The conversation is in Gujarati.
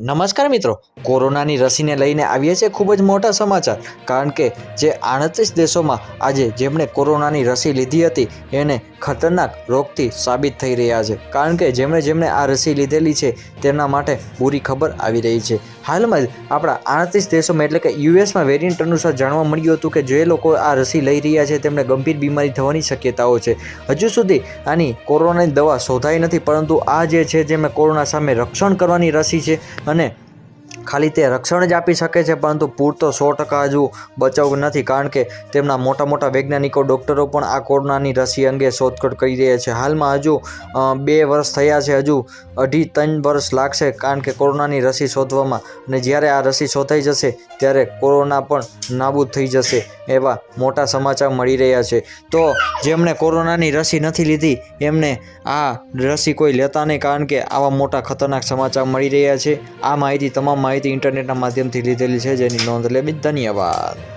નમસ્કાર મિત્રો, કોરોનાની રસીને લઈને આવીએ છીએ ખૂબ જ મોટા સમાચાર. કારણ કે જે આડત્રીસ દેશોમાં આજે જેમણે કોરોનાની રસી લીધી હતી, એને ખતરનાક રોગથી સાબિત થઈ રહ્યા છે. કારણ કે જેમણે જેમણે આ રસી લીધેલી છે, તેમના માટે બુરી ખબર આવી રહી છે. હાલમાં જ આપણા આડત્રીસ દેશોમાં, એટલે કે યુએસમાં વેરિયન્ટ અનુસાર જાણવા મળ્યું હતું કે જે લોકો આ રસી લઈ રહ્યા છે, તેમને ગંભીર બીમારી થવાની શક્યતાઓ છે. હજુ સુધી આની કોરોનાની દવા શોધાઈ નથી, પરંતુ આ જે છે, જેમાં કોરોના સામે રક્ષણ કરવાની રસી છે અને ખાલી તે રક્ષણ જ આપી શકે છે, પરંતુ પૂરતો સો ટકા હજુ બચાવ નથી, કારણ કે તેમના મોટા મોટા વૈજ્ઞાનિકો, ડૉક્ટરો પણ આ કોરોનાની રસી અંગે શોધખોળ કરી રહ્યા છે. હાલમાં હજુ બે વર્ષ થયા છે, હજુ અઢી ત્રણ વર્ષ લાગશે, કારણ કે કોરોનાની રસી શોધવામાં અને જ્યારે આ રસી શોધાઈ જશે, ત્યારે કોરોના પણ નાબૂદ થઈ જશે એવા મોટા સમાચાર મળી રહ્યા છે. તો જેમણે કોરોનાની રસી નથી લીધી, એમને આ રસી કોઈ લેતા નહીં, કારણ કે આવા મોટા ખતરનાક સમાચાર મળી રહ્યા છે. આ માહિતી તમામ માહિતી ઇન્ટરનેટના માધ્યમથી લીધેલી છે. જેની નોંધ લેવી ધન્યવાદ.